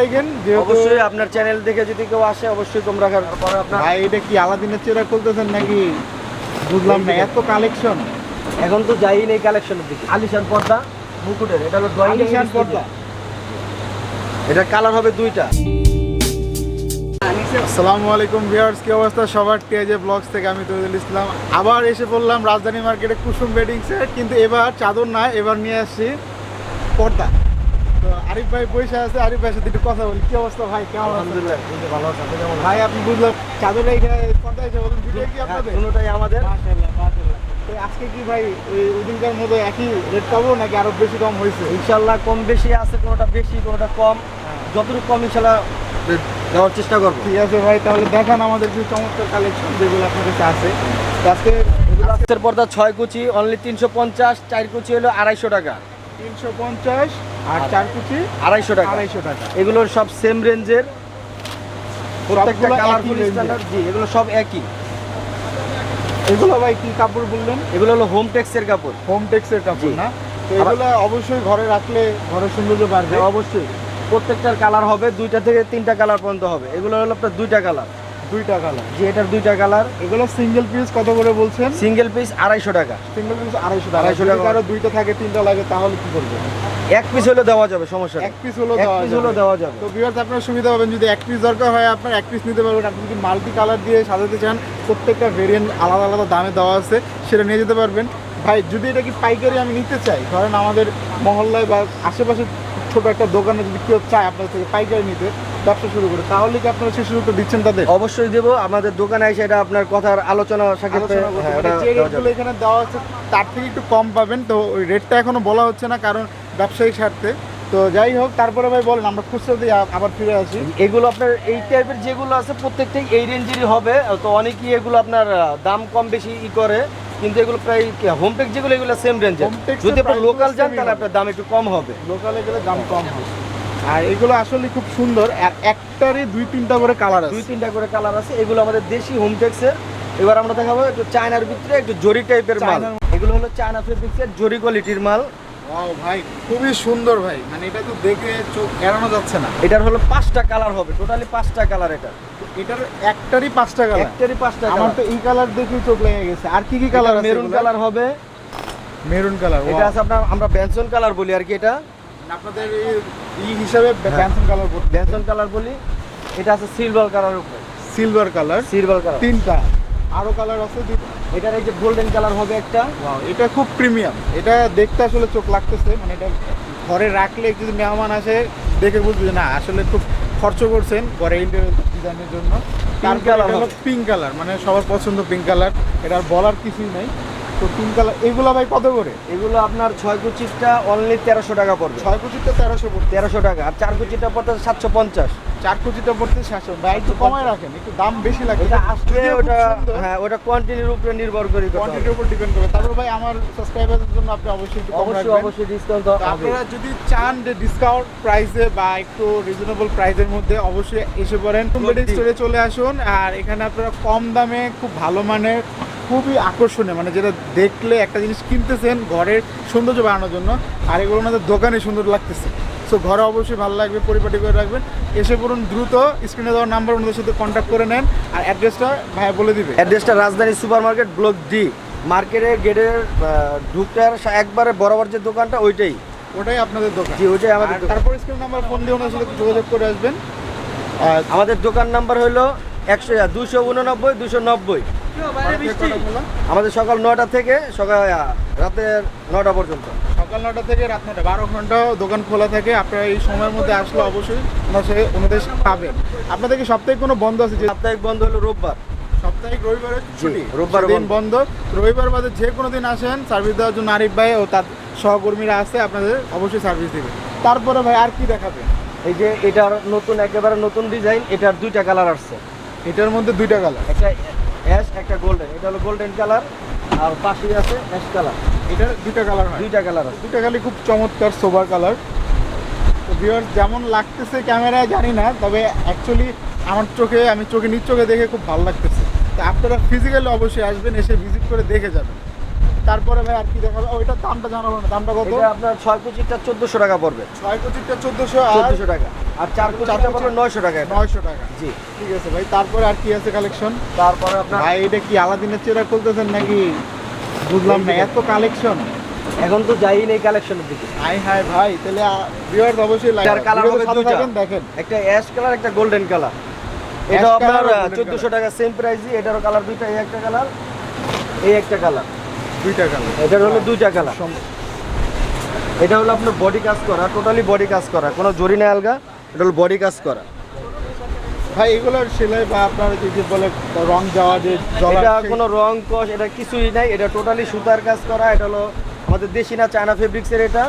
রেখেন অবশ্যই আপনার চ্যানেল দেখে যদি কেউ আসে অবশ্যই আপনার ভাই এটা কি আলাদিনের চেরা খুলতেছেন নাকি? বুঝলাম না এত কালেকশন এখন তো যাই নেই কালেকশনের দিকে। আলিশান পর্দা মুকুটের এটা হলো আলিশান পর্দা। এটা কালার হবে দুইটা। আসসালামু আলাইকুম ভিউয়ার্স কি অবস্থা? সবার টিআইজে ব্লগস থেকে আমি তৈদুল ইসলাম। আবার এসে বললাম রাজধানী মার্কেটে কুসুম বেডিংসে কিন্তু এবার চাদর না এবার নিয়ে আসছি পর্দা। তো আরিফ ভাই বসে আছে আরিফ ভাইয়ের সাথে একটু কথা বলি। কি অবস্থা ভাই? কেমন আছেন? আলহামদুলিল্লাহ ভালো আছে আপনি কেমন ভাই আপনি বুঝলাম চাদর এখানে এসে বলুন ভিডিও কি আপনাদের? দুটোটাই আমাদের। মাশাআল্লাহ মাশাআল্লাহ। তো আজকে কি ভাই ওই ওদিনকার মতো একই রেট পাবো নাকি আরও বেশি কম হয়েছে? ইনশাল্লাহ কম বেশি আছে কোনোটা বেশি কোনোটা কম। যতটুকু কম ইনশাল্লাহ দেওয়ার চেষ্টা করব। ঠিক আছে ভাই তাহলে দেখান আমাদের কিছু চমৎকার কালেকশন যেগুলো আপনার কাছে আছে। আজকে পর্দা ছয় কুচি অনলি তিনশো পঞ্চাশ চার কুচি হলো আড়াইশো টাকা। তিনশো পঞ্চাশ আর চার কুচি আড়াইশো টাকা। আড়াইশো টাকা। এগুলোর সব সেম রেঞ্জের প্রত্যেকটা কালারফুল স্ট্যান্ডার্ড জি এগুলো সব একই। এগুলো ভাই কি কাপড় বললেন? এগুলো হলো হোম টেক্সের কাপড়। হোম টেক্সের কাপড় জি। না? তো এগুলো অবশ্যই ঘরে রাখলে ঘরের সৌন্দর্য বাড়বে। অবশ্যই। প্রত্যেকটার কালার হবে দুইটা থেকে তিনটা কালার পর্যন্ত হবে। এগুলো হলো আপনার দুইটা কালার দুইটা কালার যে এটার দুইটা কালার এগুলো সিঙ্গেল পিস কত করে বলছেন? সিঙ্গেল পিস আড়াইশো টাকা। সিঙ্গেল পিস আড়াইশো টাকা। 250 টাকা। কারও দুইটা থাকে তিনটা লাগে তাহলে কি করবে? এক পিস হলে দেওয়া যাবে সমস্যা এক পিস হলো এক পিস। হলো দেওয়া যাবে। তো ভিউয়ার্স আপনার সুবিধা পাবেন। যদি এক পিস দরকার হয় আপনার এক পিস নিতে পারবেন। আপনি যদি মাল্টি কালার দিয়ে সাজাতে চান প্রত্যেকটা ভেরিয়েন্ট আলাদা আলাদা দামে দেওয়া আছে সেটা নিয়ে যেতে পারবেন। ভাই যদি এটা কি পাইকারি আমি নিতে চাই? ধরেন আমাদের মহল্লায় বা আশেপাশে ছোট একটা দোকানে যদি কেউ চায় আপনার থেকে পাইকারি নিতে ব্যবসা শুরু করে তাহলে কি আপনারা সেই সুযোগটা দিচ্ছেন তাদের? অবশ্যই দেবো। আমাদের দোকানে এসে এটা আপনার কথার আলোচনা সাক্ষাৎ হ্যাঁ। এখানে দেওয়া আছে তার থেকে একটু কম পাবেন। তো ওই রেটটা এখনও বলা হচ্ছে না কারণ ব্যবসায়িক স্বার্থে। তো যাই হোক তারপরে ভাই বলেন আমরা খুচরা দিয়ে আবার ফিরে আসি। এগুলো আপনার এই টাইপের যেগুলো আছে প্রত্যেকটাই এই রেঞ্জেরই হবে। তো অনেকেই এগুলো আপনার দাম কম বেশি ই করে কিন্তু এগুলো প্রায় হোমটেক যেগুলো এগুলো সেম রেঞ্জের যদি আপনার লোকাল যান তাহলে আপনার দাম একটু কম হবে। লোকালে গেলে দাম কম হয় আর এগুলো আসলে খুব সুন্দর। আর একটারই দুই তিনটা করে কালার আছে। দুই তিনটা করে কালার আছে। এগুলো আমাদের দেশি হোম হোমটেক্সের এবার আমরা দেখাবো একটু চায়নার ভিতরে একটু জরি টাইপের মাল। এগুলো হলো চায়না ফেব্রিক্সের জরি কোয়ালিটির মাল। ওয়াও ভাই খুবই সুন্দর ভাই। মানে এটা তো দেখে চোখ এড়ানো যাচ্ছে না। এটার হলো পাঁচটা কালার হবে। টোটালি পাঁচটা কালার এটা। এটার একটারই পাঁচটা কালার। একটারই পাঁচটা আমার কালার। তো এই কালার দেখেই চোখ লেগে গেছে। আর কি কি কালার আছে মেরুন কালার হবে। মেরুন কালার এটা আছে আপনার আমরা বেনসন কালার বলি আর কি এটা। আপনাদের এই- হিসাবে ব্যানসন কালার করতে বেনসন কালার বলি এটা আছে সিলভার কালার উপরে। সিলভার কালার সিলভার কালার তিনটা। আরও কালার আছে এটার এই যে গোল্ডেন কালার হবে একটা। এটা খুব প্রিমিয়াম এটা দেখতে আসলে চোখ লাগতেছে মানে এটা ঘরে রাখলে যদি মেহমান আসে দেখে বুঝবে যে না আসলে খুব খরচ করছেন ঘরে ইন্টেরিয়র ডিজাইনের জন্য। হলো হবে। পিঙ্ক কালার মানে সবার পছন্দ পিঙ্ক কালার এটা আর বলার কিছুই নাই। তো পিঙ্ক কালার এগুলো ভাই কত করে? এগুলো আপনার ছয় কুচিটা অনলি তেরোশো টাকা পড়বে। ছয় কুচিটা তেরোশো তেরোশো টাকা আর চার কুচিটা পড়তে সাতশো পঞ্চাশ। চার একটু কমায় রাখেন একটু দাম বেশি লাগে। এটা আসলে ওটা হ্যাঁ ওটা কোয়ান্টিটির উপরে নির্ভর করে কোয়ান্টিটির উপর ডিপেন্ড করে। তারপর ভাই আমার সাবস্ক্রাইবারদের জন্য আপনি অবশ্যই একটু কম অবশ্যই রাখবেন। অবশ্যই ডিসকাউন্ট আপনারা যদি চান যে ডিসকাউন্ট প্রাইসে বা একটু রিজনেবল প্রাইসের মধ্যে অবশ্যই এসে পড়েন। কম্পিউটার স্টোরে চলে আসুন। আর এখানে আপনারা কম দামে খুব ভালো মানের খুবই আকর্ষণীয় মানে যেটা দেখলে একটা জিনিস কিনতেছেন ঘরের সৌন্দর্য বাড়ানোর জন্য আর এগুলো ওনাদের দোকানে সুন্দর লাগতেছে। সো ঘরে অবশ্যই ভালো লাগবে পরিপাটি করে রাখবেন। এসে পড়ুন দ্রুত স্ক্রিনে দেওয়ার নাম্বার ওনাদের সাথে কন্ট্যাক্ট করে নেন আর অ্যাড্রেসটা ভাই বলে দিবে। অ্যাড্রেসটা রাজধানী সুপার মার্কেট ব্লক ডি মার্কেটের গেটের সা- একবারে বরাবর যে দোকানটা ওইটাই। ওটাই আপনাদের দোকান। জি ওইটাই আমাদের তারপর স্ক্রিন নাম্বার ফোন দিয়ে ওনার সাথে যোগাযোগ করে আসবেন। আর আমাদের দোকান নাম্বার হলো একশো দুশো উননব্বই দুশো নব্বই। আমাদের সকাল নটা থেকে সকাল রাতের নটা পর্যন্ত। সকাল নটা থেকে রাত নটা বারো ঘণ্টা দোকান খোলা থাকে। আপনারা এই সময়ের মধ্যে আসলে অবশ্যই ওনার সাথে ওনাদের পাবেন। আপনাদের কি সপ্তাহে কোনো বন্ধ আছে? যে সাপ্তাহিক বন্ধ হলো রোববার। সাপ্তাহিক রবিবারে ছুটি? রোববার দিন বন্ধ। বন্ধ। রবিবার বাদে যে কোনো দিন আসেন সার্ভিস দেওয়ার জন্য আরিফ ভাই ও তার সহকর্মীরা আছে আপনাদের অবশ্যই সার্ভিস দেবে। তারপরে ভাই আর কি দেখাবে এই যে এটার নতুন একেবারে নতুন ডিজাইন এটার দুইটা কালার আসছে। এটার মধ্যে দুইটা কালার একটা অ্যাশ একটা গোল্ডেন এটা হলো গোল্ডেন কালার আর পাশেই আছে অ্যাশ কালার এটার দুইটা কালার হয়। দুইটা কালার আছে। দুইটা খালি খুব চমৎকার সোবার কালার তো ভিউয়ার্স যেমন লাগতেছে ক্যামেরায় জানি না তবে অ্যাকচুয়ালি আমার চোখে আমি চোখে নিজ চোখে দেখে খুব ভালো লাগতেছে। তো আপনারা ফিজিক্যালি অবশ্যই আসবেন এসে ভিজিট করে দেখে যাবেন। তারপরে ভাই আর কি দেখাবে? ও এটার দামটা জানাব না। দামটা কত? আপনার ছয় কুচিটা চোদ্দোশো টাকা পড়বে। ছয় কোটিটা চোদ্দশো চোদ্দোশো টাকা। আর চার কুচিটা পড়বে নয়শো টাকা নয়শো টাকা। জি। ঠিক আছে ভাই তারপরে আর কি আছে কালেকশন তারপরে আপনার ভাই এটা কি আলাদিনের চেরা খুলতেছেন নাকি? বুঝলাম না এত কালেকশন এখন তো যাই নেই কালেকশনের দিকে। হাই হাই ভাই তাহলে ভিউয়ার্স অবশ্যই লাইক এটার কালার হবে দুইটা। দেখেন। একটা অ্যাশ কালার একটা গোল্ডেন কালার এটা আপনার colour আর golden চোদ্দোশো টাকা সেম প্রাইসই এটারও কালার দুইটা এই একটা কালার এই একটা কালার দুইটা কালার এটার হলো দুইটা কালার এটা হলো আপনার বডি কাজ করা টোটালি বডি কাজ করা কোনো জরি না আলগা এটা হলো বডি কাজ করা। ভাই এগুলোর সেলাই বা আপনার যে যে বলে রং যাওয়া যে এটা কোনো রং কষ এটা কিছুই নাই এটা টোটালি সুতার কাজ করা এটা হলো আমাদের দেশি না চায়না ফেব্রিক্সের এটা।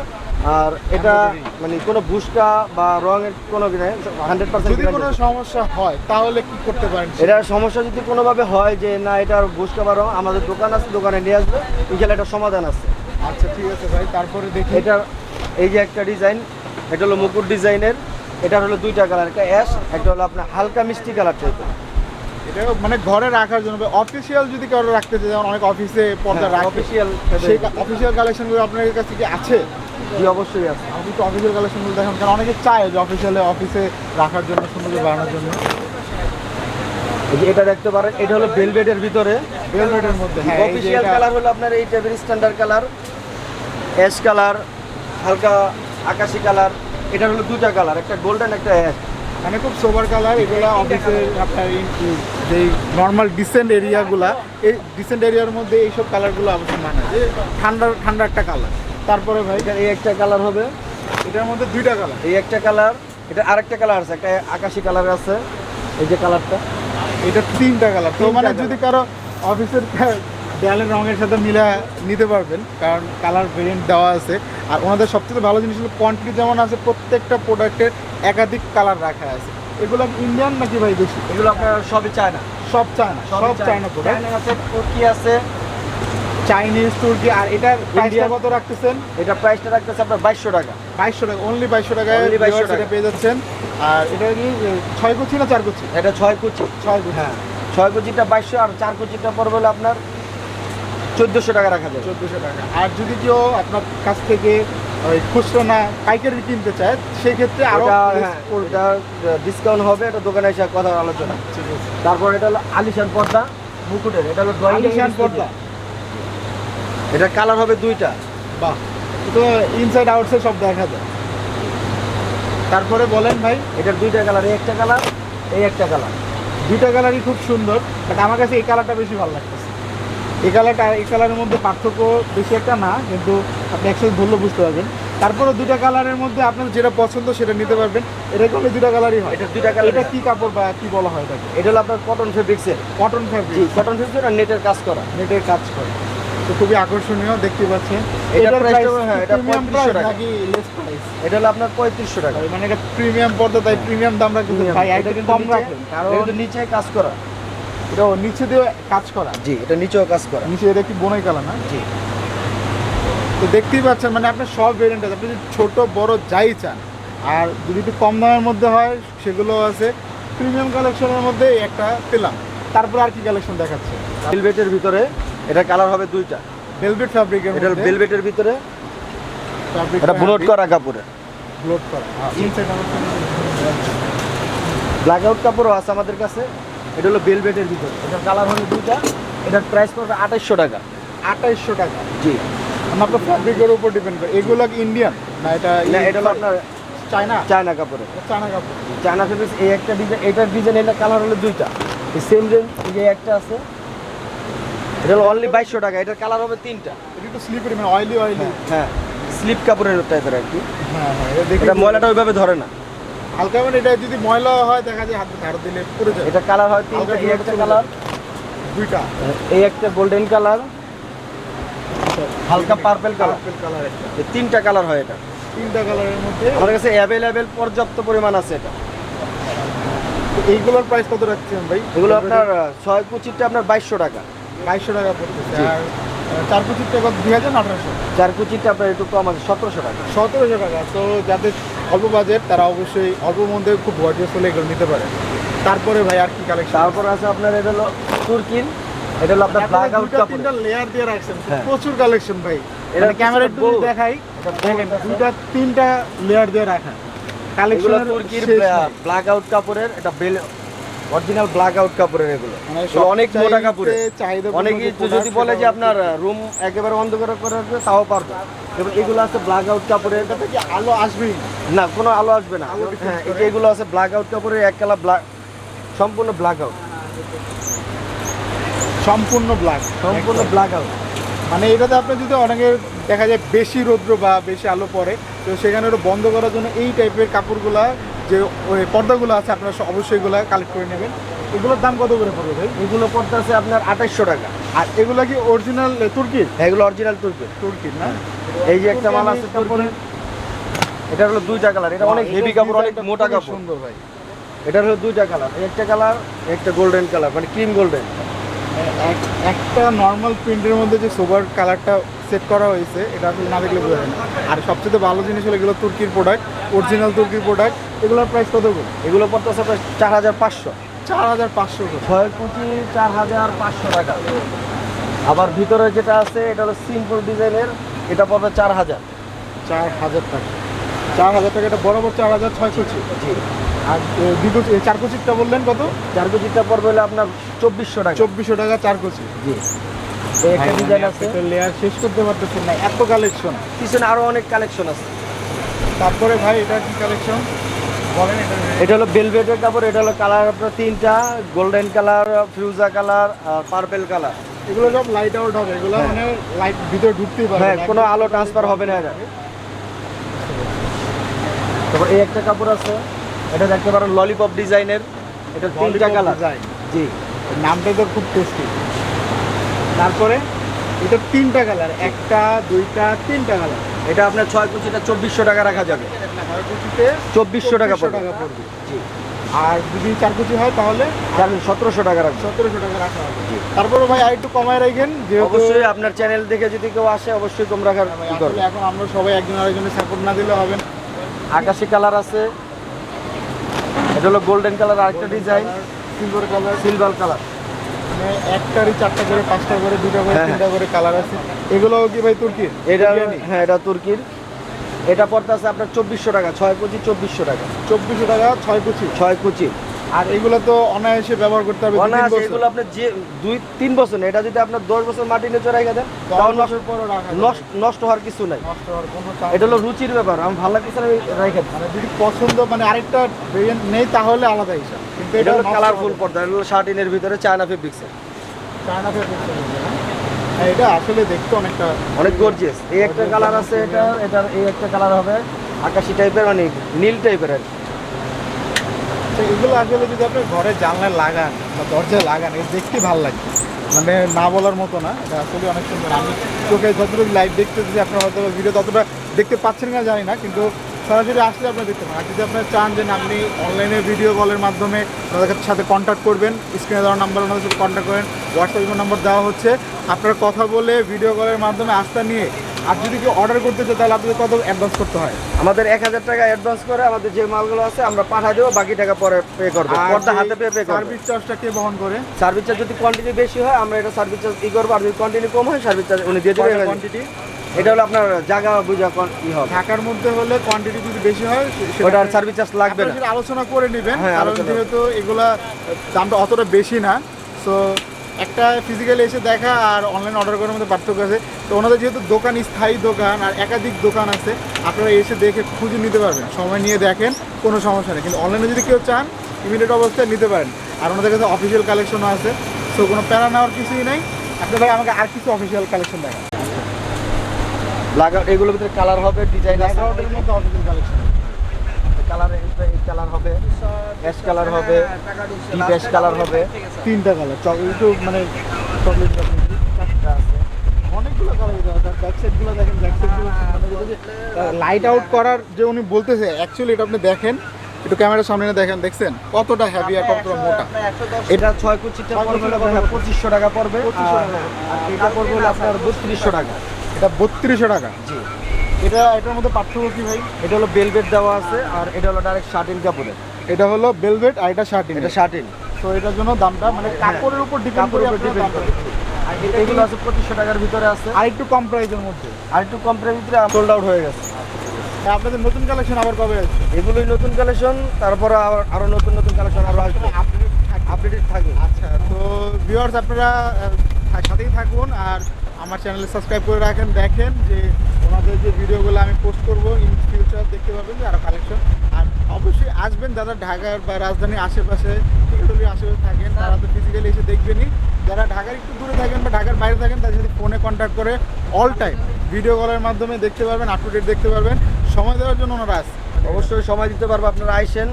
আর এটা মানে কোনো বুসকা বা রঙের কোনো হান্ড্রেড যদি কোনো সমস্যা হয় তাহলে কি করতে পারেন এটা সমস্যা যদি কোনোভাবে হয় যে না এটার বুসকা বা রং আমাদের দোকান আছে দোকানে নিয়ে আসবে ইনশাল্লাহ এটা সমাধান আছে। আচ্ছা ঠিক আছে ভাই তারপরে দেখি। এটা এই যে একটা ডিজাইন এটা হলো মুকুট ডিজাইনের এটা হলো দুইটা কালার একটা অ্যাশ একটা হলো আপনার হালকা মিষ্টি কালার টাইপের এটা মানে ঘরে রাখার জন্য অফিসিয়াল যদি কারও রাখতে চায় যেমন অনেক অফিসে পর্দা রাখে অফিসিয়াল সেই অফিসিয়াল কালেকশনগুলো আপনার কাছে কি আছে? জি অবশ্যই আছে। আমি একটু অফিসিয়াল কালেকশনগুলো দেখান কারণ অনেকে চায় যে অফিসিয়ালে অফিসে রাখার জন্য সুন্দর বানানোর জন্য। এটা দেখতে পারেন এটা হলো ভেলভেটের ভিতরে। ভেলভেটের মধ্যে হ্যাঁ অফিসিয়াল কালার হলো আপনার এই টাইপের স্ট্যান্ডার্ড কালার অ্যাশ কালার হালকা আকাশি কালার এটা হলো দুটা কালার একটা গোল্ডেন একটা অ্যাশ মানে খুব সোবার কালার এগুলো অফিসে আপনার যে নর্মাল ডিসেন্ট এরিয়াগুলা এই ডিসেন্ট এরিয়ার মধ্যে এইসব কালারগুলো অবশ্যই মানে যে ঠান্ডা ঠান্ডা একটা কালার তারপরে ভাই এটা এই একটা কালার হবে। এটার মধ্যে দুইটা কালার এই একটা কালার এটা আরেকটা কালার আছে একটা আকাশি কালার আছে। এই যে কালারটা এটা তিনটা কালার তো মানে যদি কারও অফিসের দেয়ালের রঙের সাথে মিলে নিতে পারবেন কারণ কালার ভেরিয়েন্ট দেওয়া আছে। আর ওনাদের সবচেয়ে ভালো জিনিস হলো কোয়ান্টিটি যেমন আছে প্রত্যেকটা প্রোডাক্টের একাধিক কালার রাখা আছে। এগুলো ইন্ডিয়ান নাকি ভাই বেশি এগুলো আপনার সবই চায়না সব চায়না সব চায়না প্রোডাক্ট আছে তুর্কি আছে। চাইনিজ তুর্কি আর এটার প্রাইসটা কত রাখতেছেন? এটা প্রাইসটা রাখতেছে আপনার বাইশশো টাকা। বাইশশো টাকা অনলি বাইশশো টাকায় 2200 টাকা। পেয়ে যাচ্ছেন। আর এটা কি ছয় কুচি না চার কুচি? এটা ছয় কুচি। ছয় কুচি। হ্যাঁ। ছয় কুচিটা বাইশশো আর চার কুচিটা পড়বে আপনার চোদ্দোশো টাকা রাখা যাবে চোদ্দোশো টাকা। আর যদি কেউ আপনার কাছ থেকে ওই খুচরো না পাইকারি কিনতে চায় সেই ক্ষেত্রে আরও less হ্যাঁ। এটা ডিসকাউন্ট হবে এটা দোকানে এসে কথা আলোচনা তারপর এটা হলো আলিশান পর্দা মুকুটের এটা হলো আলিশান পর্দা। এটা কালার হবে দুইটা। বাহ। তো ইনসাইড আউটসাইড সব দেখা যায়। তারপরে বলেন ভাই। এটার দুইটা কালার এই একটা কালার এই একটা কালার দুইটা কালারই খুব সুন্দর বাট আমার কাছে এই কালারটা বেশি ভালো লাগতেছে। এই কালারটা এই কালারের মধ্যে পার্থক্য বেশি একটা না কিন্তু আপনি একসাথে ধরলে বুঝতে পারবেন। তারপরে দুইটা কালারের মধ্যে আপনার যেটা পছন্দ সেটা নিতে পারবেন। এরকম দুইটা কালারই হয়। এটা দুইটা কালার এটা কি কাপড় বা কি বলা হয় এটাকে? এটা হলো আপনার কটন ফেব্রিক্সের কটন জি ফ্যাব্রিক কটন ফেব্রিক্স আর নেটের কাজ করা। নেটের কাজ করা। তো খুবই আকর্ষণীয় দেখতে পাচ্ছেন। এটার প্রাইস হ্যাঁ, এটা প্রিমিয়াম প্রাইস নাকি লেস প্রাইস এটা হলো আপনার পঁয়ত্রিশশো টাকা। মানে এটা প্রিমিয়াম পর্দা তাই প্রিমিয়াম দাম রাখতে ভাই এটা এটা কিন্তু কম রাখেন কারণ এটা নিচে কাজ করা। এটা নিচে দিয়ে কাজ করা? জি এটা নিচেও কাজ করা। নিচে এটা কি বোনাই কালা না? জি। তো দেখতেই পাচ্ছেন মানে আপনার সব ভেরিয়েন্ট আছে। আপনি যদি ছোট বড় যাই চান আর যদি একটু কম দামের মধ্যে হয় সেগুলো আছে। প্রিমিয়াম কালেকশনের মধ্যে একটা পেলাম। তারপর আর কি কালেকশন দেখাচ্ছে? ভেলভেটের ভিতরে এটা কালার হবে দুইটা। ভেলভেট ফ্যাব্রিকের এটা ভেলভেটের ভিতরে এটা বুনট করা কাপড়ে। ব্লোড করা ব্ল্যাক আউট কাপড়ও আছে আমাদের কাছে। এটা হলো ভেলভেটের ভিতরে। এটার কালার হলো দুইটা এটার প্রাইস পড়বে আঠাইশশো টাকা। আঠাইশশো টাকা? জি। মানে আপনার ফ্যাব্রিকের উপর ডিপেন্ড করে। এগুলো কি ইন্ডিয়ান না এটা না এটা হলো আপনার চায়না চায়না কাপড়ে চায়না কাপড়। চায়না ফেব্রিক্স এই একটা ডিজাইন এটার ডিজাইন এটা কালার হলো দুইটা। এই সেম রেঞ্জ এই যে একটা আছে এটা হলো অনলি বাইশশো টাকা এটার কালার হবে তিনটা। এটা একটু স্লিপারি মানে অয়েলি অয়েলি হ্যাঁ স্লিপ কাপড়ের টাইপের আর কি। হ্যাঁ হ্যাঁ এটা ময়লাটা ওইভাবে ধরে না। হালকা মানে এটা যদি ময়লা হয় দেখা যায় হাতে ধার দিলে পড়ে যায় এটা কালার হয় তিনটা এই একটা কালার দুইটা। এই একটা গোল্ডেন কালার হালকা পার্পল কালার পার্পল কালার একটা। তিনটা কালার হয় এটা। তিনটা কালারের মধ্যে আমার কাছে অ্যাভেলেবেল পর্যাপ্ত পরিমাণ আছে এটা। এইগুলোর প্রাইস কত রাখছেন ভাই? এগুলো আপনার ছয় কুচিটা আপনার বাইশশো টাকা। বাইশশো টাকা পড়তেছে। আর চার টাকা দুই হাজার আঠারোশো। চার আপনার একটু কম আছে সতেরোশো টাকা। সতেরোশো টাকা। তো যাদের অল্প বাজেট তারা অবশ্যই অল্প মধ্যে খুব গর্জিয়াস হলে এগুলো নিতে পারে। তারপরে ভাই আর কি কালেকশন তারপর আছে আপনার এটা হলো তুর্কির এটা হলো আপনার ব্ল্যাক আউট তিনটা লেয়ার দিয়ে রাখছেন। হ্যাঁ। প্রচুর কালেকশন ভাই। এটা ক্যামেরা একটু দেখাই দুইটা তিনটা লেয়ার দিয়ে রাখা। কালেকশন তুর্কির ব্ল্যাক আউট কাপড়ের এটা বেল অরিজিনাল ব্ল্যাক আউট কাপড়ের এগুলো। মানে অনেক মোটা অনেকেই তো যদি বলে যে আপনার রুম একেবারে অন্ধকার করে রাখবে তাও পারবে। এবং এগুলো আছে ব্ল্যাক আউট কাপড়ের। এটাতে কি আলো আসবেই। না কোনো আলো আসবে না। হ্যাঁ এই যে এগুলো আছে ব্ল্যাক আউট কাপড়ের এক কালার ব্ল্যাক সম্পূর্ণ ব্ল্যাক আউট সম্পূর্ণ ব্ল্যাক সম্পূর্ণ ব্ল্যাক আউট মানে এটাতে আপনার যদি অনেকের দেখা যায় বেশি রৌদ্র বা বেশি আলো পড়ে তো সেখানে বন্ধ করার জন্য এই টাইপের কাপড়গুলা যে ওই পর্দাগুলো আছে আপনারা অবশ্যই এগুলো কালেক্ট করে নেবেন। এগুলোর দাম কত করে পড়বে ভাই? এগুলো পড়তে আছে আপনার আঠাইশশো টাকা। আর এগুলো কি অরিজিনাল তুর্কির হ্যাঁ, এগুলো অরিজিনাল তুর্কি। তুর্কির না? এই যে একটা মাল আছে তুর্কি এটা হলো দুইটা কালার এটা অনেক হেভি কাপড় অনেক মোটা কাপড়। সুন্দর ভাই। এটা হলো দুইটা কালার একটা কালার একটা গোল্ডেন কালার মানে ক্রিম গোল্ডেন এক- একটা নর্মাল প্রিন্টের মধ্যে যে সোবার কালারটা সেট করা হয়েছে এটা আসলে না দেখলে বোঝা যায় না। আর সবচেয়ে ভালো জিনিস হলো এগুলো তুর্কির প্রোডাক্ট অরিজিনাল তুর্কির প্রোডাক্ট এগুলোর প্রাইস কত করে? এগুলো পড়তে আছে আপনার চার হাজার পাঁচশো। চার হাজার পাঁচশো ছয় কোটি চার হাজার পাঁচশো টাকা। আবার ভিতরে যেটা আছে এটা হলো সিম্পল ডিজাইনের এটা পড়বে চার হাজার। চার হাজার টাকা। চার হাজার টাকা এটা বরাবর চার হাজার ছয় কুচি জি। আর দ্বিতীয় চার কুচিটা বললেন কত? চার কোচিটা পড়বে হলো আপনার চব্বিশশো টাকা। চব্বিশশো টাকা চার কুচি। জি। একটা ডিজাইন আছে। লেয়ার শেষ করতে পারতেছেন না এত কালেকশন পিছনে আরও অনেক কালেকশন আছে। তারপরে ভাই এটা কি কালেকশন বলেন এটা এটা হলো বেলভেটের কাপড় এটা হলো কালার আপনার তিনটা গোল্ডেন কালার ফিউজা কালার আর পার্পেল কালার এগুলো সব লাইট আউট হবে এগুলো হ্যাঁ। মানে লাইট ভিতরে পারবে। হ্যাঁ কোনো আলো ট্রান্সফার হবে না এটা। তারপর এই একটা কাপড় আছে এটা দেখতে পারেন ললিপপ ডিজাইনের এটা তিনটা কালার জি। নামটা তো খুব টেস্টি তারপরে এটা তিনটা কালার একটা দুইটা তিনটা কালার এটা আপনার ছয় কুচিটা চব্বিশশো টাকা রাখা যাবে। ছয় কুচিতে চব্বিশশো টাকা পড়বে। জি। আর যদি চার কুচি হয় তাহলে সতেরোশো টাকা রাখবে। সতেরোশো টাকা রাখা হবে। তারপরে ভাই আর একটু কমায় রাখেন যেহেতু অবশ্যই আপনার চ্যানেল দেখে যদি কেউ আসে অবশ্যই কম রাখার করবে? এখন আমরা সবাই একজন আরেকজনের সাপোর্ট না দিলে হবে না। আকাশি কালার আছে। এটা হলো গোল্ডেন কালার আরেকটা design silver colour silver colour একটারই চারটা করে পাঁচটা করে দুটা করে হ্যাঁ, তিনটা করে কালার আছে। এগুলো কি ভাই তুর্কির? এটা হ্যাঁ এটা তুর্কির। এটা পড়তে আছে আপনার চব্বিশশো টাকা ছয় কুচি চব্বিশশো টাকা। চব্বিশশো টাকা ছয় কুচি? ছয় কুচি। আর এগুলো তো অনায়াসে ব্যবহার করতে হবে অনায়াসে এগুলো আপনার যে দুই তিন বছর এটা যদি আপনার দশ বছর মাটি নিচে রেখে দেন তাও নষ্ট বছর হওয়ার কিছু নাই নষ্ট হওয়ার কোনো এটা হলো রুচির ব্যাপার আমি ভালো লাগতেছে না, আমি রেখে দিই। মানে যদি পছন্দ মানে আরেকটা ভেরিয়েন্ট নেই তাহলে আলাদা হিসাব কিন্তু এটা হলো কালারফুল। পর্দা এটা হলো শার্টিনের ভিতরে চায়না ফেব্রিক্সের চায়না? হ্যাঁ, এটা আসলে দেখতে অনেকটা অনেক গর্জিয়াস এই একটা কালার আছে এটা এটার এই একটা কালার হবে আকাশি টাইপের মানে নীল টাইপের আর কি। তো এগুলো আসলে যদি আপনি ঘরে জানলায় লাগান বা দরজায় লাগান, এটা দেখতে ভালো লাগে। মানে না বলার মতো না, এটা আসলে অনেক সুন্দর। আমি চোখে যতটুকু লাইভ দেখতে যদি আপনার হয়তো ভিডিও ততটা দেখতে পাচ্ছেন কিনা জানি না, কিন্তু সরাসরি আসলে আপনার দেখতে পান আর যদি আপনারা চান যে আপনি অনলাইনে ভিডিও কলের মাধ্যমে ওনাদের সাথে কন্ট্যাক্ট করবেন স্ক্রিনে দেওয়ার নাম্বার ওনাদের সাথে কন্ট্যাক্ট করেন। হোয়াটসঅ্যাপ নাম্বার দেওয়া হচ্ছে। আপনারা কথা বলে ভিডিও কলের মাধ্যমে আস্থা নিয়ে আর যদি কেউ অর্ডার করতে চায় তাহলে আপনাদের কত অ্যাডভান্স করতে হয়? আমাদের এক হাজার টাকা অ্যাডভান্স করে আমাদের যে মালগুলো আছে আমরা পাঠা দেবো বাকি টাকা পরে পে করব। পর্দা হাতে পে পে করব। সার্ভিস চার্জটা কে বহন করে? সার্ভিস চার্জ যদি কোয়ান্টিটি বেশি হয় আমরা এটা সার্ভিস চার্জ ই করব আর যদি কোয়ান্টিটি কম হয় সার্ভিস চার্জ উনি দিয়ে দেবে। কোয়ান্টিটি এটা হলো আপনার জায়গা বুঝা ই হবে। ঢাকার মধ্যে হলে কোয়ান্টিটি যদি বেশি হয় সেটা আর সার্ভিস চার্জ লাগবে না। আলোচনা করে নেবেন হ্যাঁ, কারণ। যেহেতু এগুলা দামটা অতটা বেশি না সো একটা ফিজিক্যালি এসে দেখা আর অনলাইন অর্ডার করার মধ্যে পার্থক্য আছে। তো ওনাদের যেহেতু দোকান স্থায়ী দোকান আর একাধিক দোকান আছে আপনারা এসে দেখে খুঁজে নিতে পারবেন। সময় নিয়ে দেখেন কোনো সমস্যা নেই। কিন্তু অনলাইনে যদি কেউ চান ইমিডিয়েট অবস্থায় নিতে পারেন। আর ওনাদের কাছে অফিসিয়াল কালেকশনও আছে। সো কোনো প্যারা নেওয়ার কিছুই নাই। আপনি ভাই আমাকে আর কিছু অফিসিয়াল কালেকশন দেখান। লাগা এগুলোর ভিতরে কালার হবে ডিজাইন আছে? ব্ল্যাক মধ্যে অফিসিয়াল কালেকশন কালার এই কালার হবে অ্যাশ কালার হবে ডিপ অ্যাশ কালার হবে। তিনটা কালার একটু মানে চকলেট চারটা আছে। অনেকগুলো কালার ব্যাক সাইডগুলো দেখেন ব্যাক সাইডগুলো লাইট আউট করার যে উনি বলতেছে অ্যাকচুয়ালি এটা আপনি দেখেন একটু ক্যামেরার সামনে দেখেন দেখছেন? কতটা হ্যাভি আর কতটা মোটা? এটা ছয় কুচিটা পড়বে হলো আপনার পঁচিশশো টাকা পড়বে। 2500 আর। এটা পড়বে আপনার বত্রিশশো টাকা। এটা বত্রিশশো টাকা? জি। এটা এটার মধ্যে পার্থক্য কি ভাই? এটা হলো বেলভেট দেওয়া আছে আর এটা হলো ডাইরেক্ট শার্টিন কাপড়ের। এটা হলো বেলভেট আর এটা শার্টিন এটা শার্টিন তো এটার জন্য দামটা মানে কাপড়ের উপর ডিপেন্ড করে আপনারা করে। আর এটা- এগুলো আছে পঁচিশশো টাকার ভিতরে আছে। আর একটু কম প্রাইসের মধ্যে। আর একটু কম প্রাইসের ভিতরে সোল্ড আউট হয়ে গেছে। আপনাদের নতুন কালেকশন আবার কবে আসবে এগুলোই নতুন কালেকশন তারপরে আবার আরও নতুন নতুন কালেকশন আরও আসবে। আপডেটেড থাকে আচ্ছা তো ভিউয়ার্স আপনারা আহ, সাথেই থাকুন আর আমার চ্যানেলে সাবস্ক্রাইব করে রাখেন দেখেন যে ওনাদের যে ভিডিওগুলো আমি পোস্ট করব ইন ফিউচার দেখতে পাবেন যে আরও কালেকশন আর অবশ্যই আসবেন যারা ঢাকার বা রাজধানীর আশেপাশে টিকিটলির আশেপাশে থাকেন তারা তো ফিজিক্যালি এসে দেখবেনই। যারা ঢাকার একটু দূরে থাকেন বা ঢাকার বাইরে থাকেন তাদের সাথে ফোনে কন্ট্যাক্ট করে অল টাইম ভিডিও কলের মাধ্যমে দেখতে পারবেন আপ টু ডেট দেখতে পারবেন। সময় দেওয়ার জন্য ওনারা আসে অবশ্যই সময় দিতে পারব আপনারা আইসেন।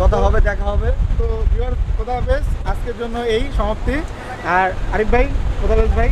কথা হবে দেখা হবে। তো ভিউয়ার খোদা হাফেজ আজকের জন্য এই সমাপ্তি। আর আরিফ ভাই খোদা হাফেজ ভাই।